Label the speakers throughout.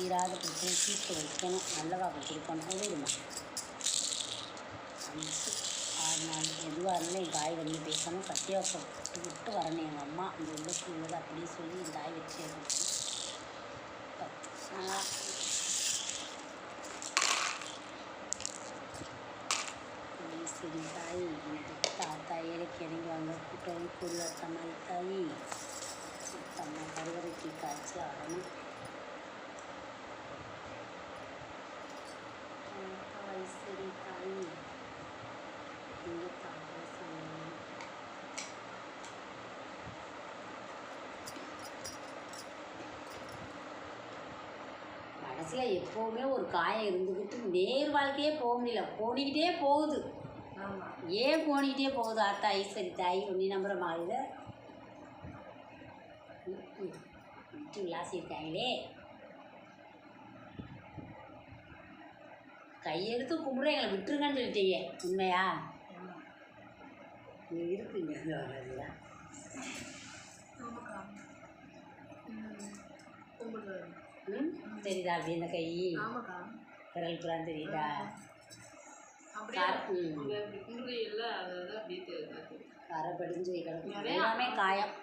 Speaker 1: தீராத பிடிச்சி சீட்டு வைக்கணும் நல்லவாக்கு கொடுக்கணும் விடுமா அஞ்சு ஆறு நாள் எதுவாக இருந்தாலும் என் தாய் வந்து பேசணும். சத்தியாவசம் விட்டு விட்டு வரணும். எங்கள் அம்மா அந்த உள்ளுக்கு உள்ளது அப்படின்னு சொல்லி என் தாய் வச்சு கொடுக்கணும் நல்லா சரி, தாய். எனக்கு தாத்தா இறக்கி இறங்கி வாங்க. கூட்டம் கூடிய தமிழ் தாய். தம்மா கருவறைக்கு காய்ச்சி ஆடணும் தாய் சரி தாய் இங்கே தாத்தா சொன்னாங்க மனசில் எப்போவுமே ஒரு காயம் இருந்துக்கிட்டு நேர் வாழ்க்கையே போக முடியல. போனிக்கிட்டே போகுது.
Speaker 2: ஆமாம்
Speaker 1: ஏன் போனிக்கிட்டே போகுது? ஆத்தா ஐஸ்வரி தாய் ஒன்றி நம்புற மாதிரி விட்டு விளாசிருக்காங்களே கையெடுத்து கும்பிட எங்களை விட்டுருங்கன்னு சொல்லிட்டீங்க. உண்மையா? இருக்குங்க அதுதான்
Speaker 2: கும்பிடுறது.
Speaker 1: ம்? தெரியுதா அப்படி இந்த கை? விரல் புறான் தெரியுதா? கார் படிஞ்சு கிடக்கும் எல்லாமே காயம்.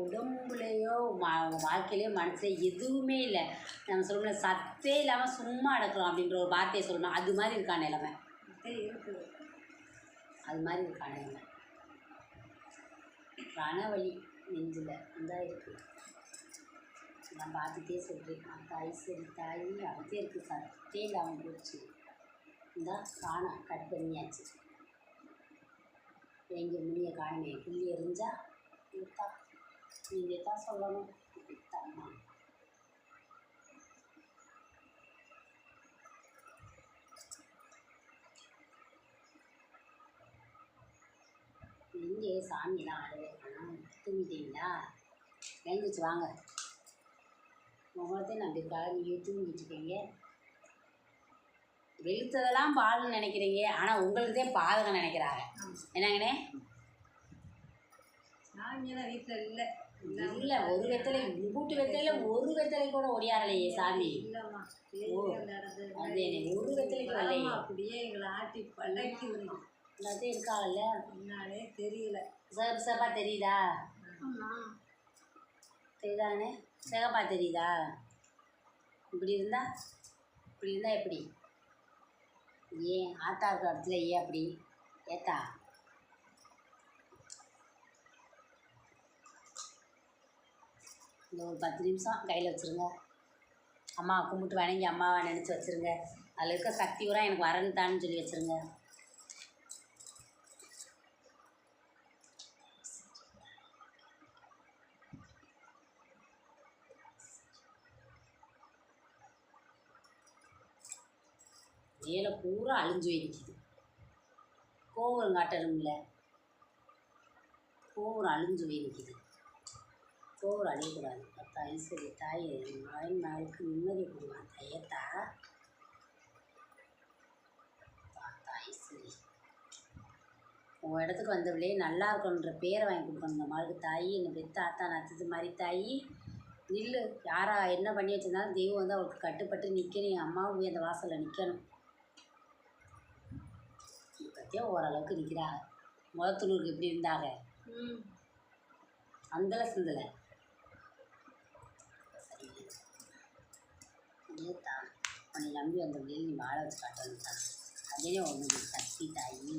Speaker 1: உடம்புலையோ மா வாழ்க்கையிலையோ மனசுல எதுவுமே இல்லை. நம்ம சொல்லணும் சத்தே இல்லாமல் சும்மா அடக்கிறோம் அப்படின்ற ஒரு வார்த்தையை சொல்லணும். அது மாதிரி இருக்கான நிலைமை.
Speaker 2: இருக்குது
Speaker 1: அது மாதிரி இருக்கான நிலைமை. ரணவலி நெஞ்சில் அந்த இருக்குது நான் பார்த்துட்டே சொல்கிறேன் தாய் சரி தாய் அப்படியே இருக்குது சத்தே இல்லாமல் போச்சு இந்தா காணா கட் பண்ணியாச்சு. எங்கே முடிய காணமே கிள்ளி எரிஞ்சால் இருக்கா நீங்கள் தான் சொல்லணும் தம்மா எங்கே சாமிலாம் ஆடவே காணோம் தூங்கிட்டீங்களா எழுந்துச்சு வாங்க. முகத்தையும் நம்பியிருக்காக நீங்கள் தூங்கிட்டு இருக்கீங்க. வெளுத்ததெல்லாம் பால்னு நினைக்கிறீங்க. ஆனால் உங்களுக்கே பாதகம் நினைக்கிறாங்க. என்னங்கண்ணே?
Speaker 2: சாமியெல்லாம் வீட்டில் இல்லை.
Speaker 1: இல்லை ஒரு வெத்தலை கூட்டு வெத்தலையில ஒரு வெத்தலை கூட ஒடியாரலையே சாமி.
Speaker 2: இல்லைம்மா.
Speaker 1: அது ஒரு வரலையே.
Speaker 2: அப்படியே எங்களை ஆட்டி பழக்கி விடணும்.
Speaker 1: எல்லாத்தையும் இருக்காங்கல்ல?
Speaker 2: என்னாலே தெரியல.
Speaker 1: சிவப்பு சிவப்பா தெரியுதா?
Speaker 2: ஆமாம்
Speaker 1: தெரியுதானே? சிகப்பா தெரியுதா? இப்படி இருந்தா? இப்படி இருந்தா எப்படி? ஏன் ஆத்தா இருக்கிற இடத்துல ஏன் அப்படி? ஏத்தா? இந்த ஒரு பத்து நிமிஷம் கையில் வச்சுருங்க. அம்மா கும்பிட்டு வணங்கி அம்மாவை நினச்சி வச்சுருங்க. அதில் இருக்க சக்தி பூரா எனக்கு வரணுத்தான்னு சொல்லி வச்சுருங்க. வேலை பூரா அழிஞ்சு வைக்குது கோபுரம் காட்டணும்ல. கோபுரம் அழிஞ்சு வைக்குது கோபுரம் அழியக்கூடாது. தாய் சரி தாய் மகன் மகளுக்கு நிம்மதி கொடுவான் தையத்தா. தாய் சரி உன் இடத்துக்கு வந்தவளே நல்லா இருக்கணுன்ற பேரை வாங்கி கொடுக்கணும். இந்த மகளுக்கு தாயி என்னை பெத்த ஆத்தா நத்தது மாதிரி தாயி. நில்லு. யாரா என்ன பண்ணி வச்சிருந்தாலும் தெய்வம் வந்து அவளுக்கு கட்டுப்பட்டு நிற்கணும் என் அம்மாவும் போய் அந்த வாசலில் நிற்கணும் பற்றியா ஓரளவுக்கு நிற்கிறாங்க முகத்துணூருக்கு எப்படி இருந்தாங்க?
Speaker 2: ம்.
Speaker 1: அந்தல சிந்தலை. ஏத்தா உன்னை நம்பி வந்த வெளியில் நீ வாழ வச்சு காட்டணும் தான் அதே ஒன்று சக்தி தாயி.